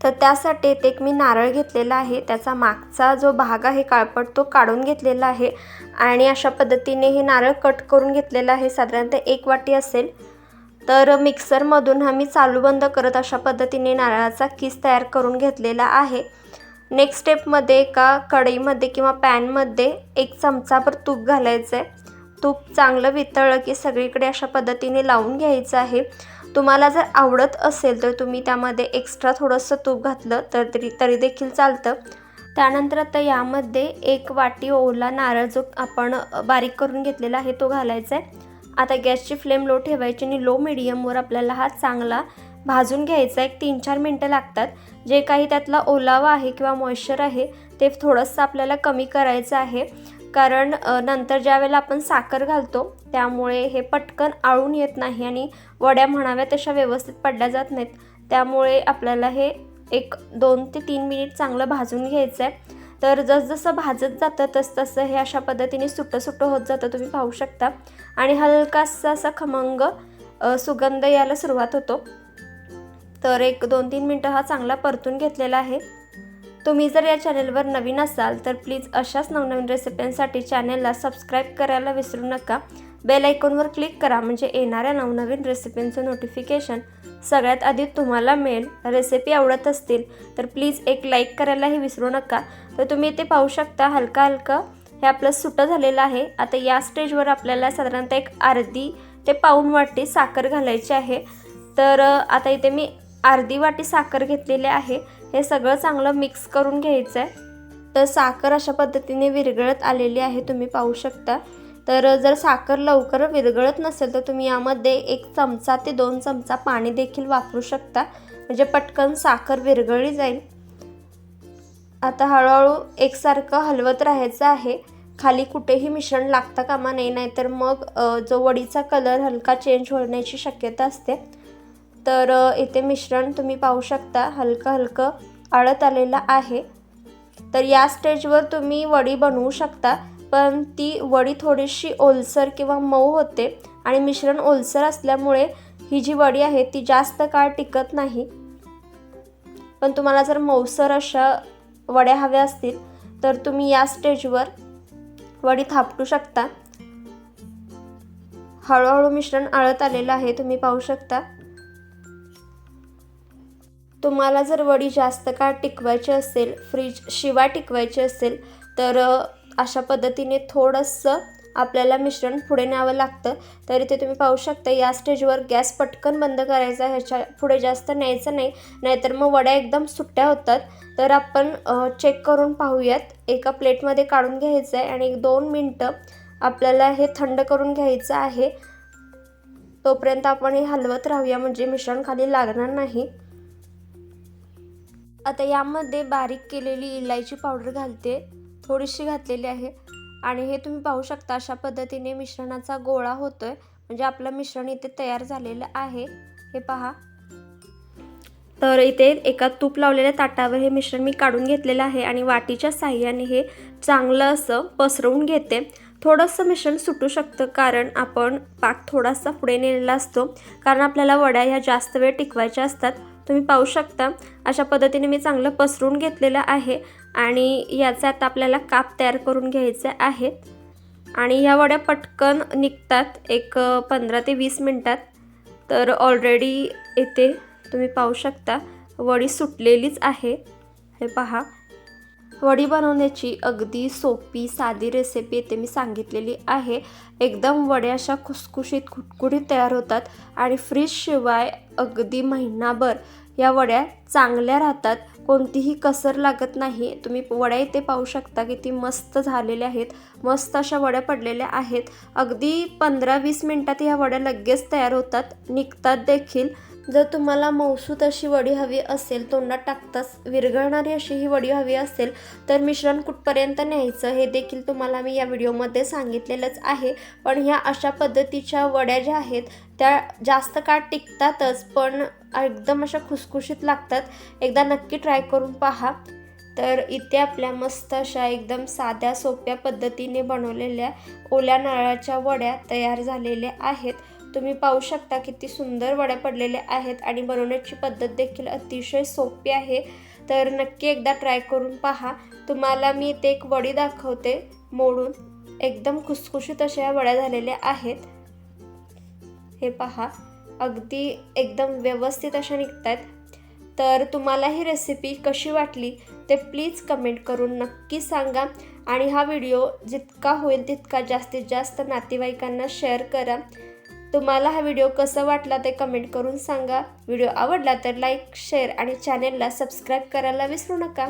तर त्यासाठी ते एक मी नारळ घेतलेला आहे. त्याचा मागचा जो भाग आहे काळपट तो काढून घेतलेला आहे. आणि अशा पद्धतीने हे नारळ कट करून घेतलेलं आहे. साधारणतः एक वाटी असेल. तर मिक्सरमधून हा मी चालू बंद करत अशा पद्धतीने नारळाचा किस तयार करून घेतलेला आहे. नेक्स्ट स्टेपमध्ये एका कढईमध्ये किंवा पॅनमध्ये एक चमचाभर तूप घालायचं आहे तूप चांगलं वितळलं की सगळीकडे अशा पद्धतीने लावून घ्यायचं आहे. तुम्हाला जर आवडत असेल तर तुम्ही त्यामध्ये एक्स्ट्रा थोडंसं तूप घातलं तर तरी तरी देखील चालतं. त्यानंतर आता यामध्ये एक वाटी ओला नारळ जो आपण बारीक करून घेतलेला आहे तो घालायचा आहे आता गॅसची फ्लेम लो ठेवायची आणि लो मिडियमवर आपल्याला हा चांगला भाजून घ्यायचा. एक तीन चार मिनटं लागतात. जे काही त्यातला ओलावा आहे किंवा मॉइश्चर आहे ते थोडंसं आपल्याला कमी करायचं आहे. कारण नंतर ज्यावेळेला आपण साखर घालतो त्यामुळे हे पटकन आळून येत नाही आणि वड्या म्हणाव्या तशा व्यवस्थित पडल्या जात नाहीत. त्यामुळे आपल्याला हे एक दोन ते तीन मिनिट चांगलं भाजून घ्यायचं आहे तर जसजसं भाजत जातं तसतसं हे अशा पद्धतीने सुटं सुटं होत जातं तुम्ही पाहू शकता. आणि हलकासा असा खमंग सुगंध यायला सुरुवात होतो. तर एक दोन तीन मिनटं हा चांगला परतून घेतलेला आहे. तुम्ही जर या चॅनलवर नवीन असाल तर प्लीज अशाच नवनवीन रेसिपींसाठी चॅनलला सबस्क्राईब करायला विसरू नका. बेल आयकॉनवर क्लिक करा म्हणजे येणाऱ्या नवनवीन रेसिपींचं नोटिफिकेशन सगळ्यात आधी तुम्हाला मिळेल. रेसिपी आवडत असतील तर प्लीज एक लाईक करायलाही विसरू नका. तर तुम्ही इथे पाहू शकता हलका हलका हे आपलं सुटं झालेलं आहे. आता या स्टेजवर आपल्याला साधारणतः एक अर्धी ते पाऊण वाटी साखर घालायची आहे. तर आता इथे मी अर्धी वाटी साखर घेतलेली आहे. हे सगळं चांगलं मिक्स करून घ्यायचं आहे तर साखर अशा पद्धतीने विरघळत आलेली आहे तुम्ही पाहू शकता. तर जर साखर लवकर विरघळत नसेल तर तुम्ही यामध्ये एक चमचा ते दोन चमचा पाणी देखील वापरू शकता. म्हणजे पटकन साखर विरघळली जाईल. आता हळूहळू एकसारखं हलवत राहायचं आहे. खाली कुठेही मिश्रण लागता कामा नाही नाहीतर मग जो वडीचा कलर हलका चेंज होण्याची शक्यता असते. तर इथे मिश्रण तुम्ही पाहू शकता हलकं हलकं आळत आलेलं आहे. तर या स्टेजवर तुम्ही वडी बनवू शकता पण ती वडी थोडीशी ओलसर किंवा मऊ होते आणि मिश्रण ओलसर असल्यामुळे ही जी वडी आहे ती जास्त काळ टिकत नाही. पण तुम्हाला जर मऊसर अशा वड्या हव्या असतील तर तुम्ही या स्टेजवर वडी थापटू शकता. हळूहळू मिश्रण आळत आलेलं आहे तुम्ही पाहू शकता. तुम्हाला जर वडी जास्त काळ टिकवायची असेल फ्रीज शिवाय टिकवायची असेल तर अशा पद्धतीने थोडंसं आपल्याला मिश्रण पुढे न्यावं लागतं. तरी ते तुम्ही पाहू शकता या स्टेजवर गॅस पटकन बंद करायचा ह्याच्या पुढे जास्त न्यायचं नाही. नाहीतर मग वड्या एकदम सुट्ट्या होतात. तर आपण चेक करून पाहूयात. एका प्लेटमध्ये काढून घ्यायचं आहे आणि एक दोन मिनटं आपल्याला हे थंड करून घ्यायचं आहे. तोपर्यंत आपण हे हलवत राहूया. म्हणजे मिश्रण खाली लागणार नाही. आता यामध्ये बारीक केलेली इलायची पावडर घालते. थोडीशी घातलेली आहे. आणि हे तुम्ही पाहू शकता अशा पद्धतीने मिश्रणाचा गोळा होतोय. म्हणजे आपलं मिश्रण इथे तयार झालेलं आहे. हे पहा. तर इथे एका तूप लावलेल्या ताटावर हे मिश्रण मी काढून घेतलेलं आहे आणि वाटीच्या साह्याने हे चांगलं असं पसरवून घेते. थोडंसं मिश्रण सुटू शकतं कारण आपण पाक थोडासा पुढे नेलेला असतो. कारण आपल्याला वड्या ह्या जास्त वेळ टिकवायच्या असतात. तुम्ही पाहू शकता. अशा पद्धतीने मी चांगलं पसरून घेतलेलं आहे आणि याचा आता आपल्याला काप तयार करून घ्यायचे आहेत आणि ह्या वड्या पटकन निघतात एक पंधरा ते वीस मिनटात. तर ऑलरेडी येते तुम्ही पाहू शकता वडी सुटलेलीच आहे. हे पहा. वडी बनवण्याची अगदी सोपी साधी रेसिपी येथे मी सांगितलेली आहे. एकदम वड्या अशा खुसखुशीत खुटखुटीत तयार होतात आणि फ्रीजशिवाय अगदी महिनाभर या वड्या चांगल्या राहतात. कोणतीही कसर लागत नाही. तुम्ही वड्या इथे पाहू शकता किती मस्त झालेल्या आहेत. मस्त अशा वड्या पडलेल्या आहेत. अगदी पंधरा वीस मिनटात ह्या वड्या लगेच तयार होतात. निघतात देखील. जर तुम्हाला मौसूत अशी वडी हवी असेल तोंडात टाकताच विरघळणारी अशी ही वडी हवी असेल तर मिश्रण कुठपर्यंत न्यायचं हे देखील तुम्हाला मी या व्हिडिओमध्ये सांगितलेलंच आहे. पण ह्या अशा पद्धतीच्या वड्या ज्या आहेत त्या जास्त काळ टिकतातच पण एकदम अशा खुसखुशीत लागतात. एकदा नक्की ट्राय करून पहा. तर इथे आपल्या मस्त अशा एकदम साध्या सोप्या पद्धतीने बनवलेल्या ओल्या नारळाच्या वड्या तयार झालेल्या आहेत. तुम्ही पाहू शकता किती सुंदर वड्या पडलेल्या आहेत आणि बनवण्याची पद्धत देखील अतिशय सोपी आहे. तर नक्की एकदा ट्राय करून पहा. तुम्हाला मी इथे एक वडी दाखवते. मोडून एकदम खुसखुशीत अशा या वड्या झालेल्या आहेत. हे पहा. अगदी एकदम व्यवस्थित अशा निघत आहेत तर तुम्हाला ही रेसिपी कशी वाटली ते प्लीज कमेंट करून नक्की सांगा. आणि हा व्हिडिओ जितका होईल तितका जास्तीत जास्त नातेवाईकांना शेअर करा. तुम्हाला हा व्हिडिओ कसा वाटला ते कमेंट करून सांगा. व्हिडिओ आवडला तर लाईक शेअर आणि चॅनेलला सबस्क्राईब करायला विसरू नका.